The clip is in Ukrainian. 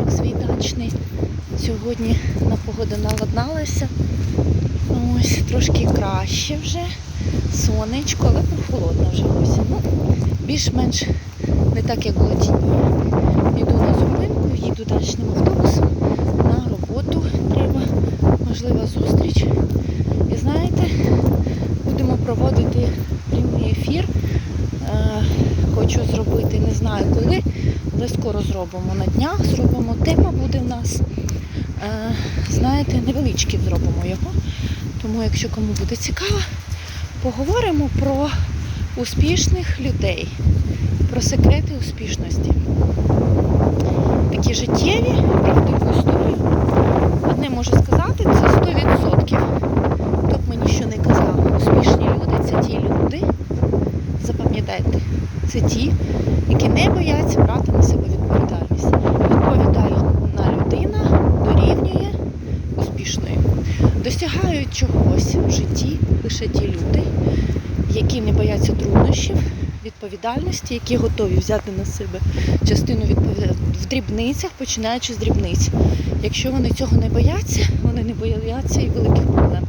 будиночок свій дачний. Сьогодні на погода наладналася. Ось трошки краще вже. Сонечко, але прохолодно вже осінь. Ну, більш-менш не так, як було ті дні. Йду на зупинку, їду дачним автобусом на роботу. Треба можлива зустріч. І знаєте, будемо проводити прямий ефір. Хочу зробити, не знаю коли, але скоро зробимо на днях. Зробимо. Тема буде в нас. е, Знаєте, невеличкий зробимо його. Тому, якщо кому буде цікаво, поговоримо про успішних людей, про секрети успішності. Такі життєві, правдиву історію. Одне можу сказати, це 100%. Хто б мені що не казав, успішні люди це ті люди, запам'ятайте, це ті, які не бояться брати на себе відповідальність. Відповідальна людина дорівнює успішною. Досягають чогось в житті лише ті люди, які не бояться труднощів, відповідальності, які готові взяти на себе частину відповідальності в дрібницях, починаючи з дрібниць. Якщо вони цього не бояться, вони не бояться і великих проблем.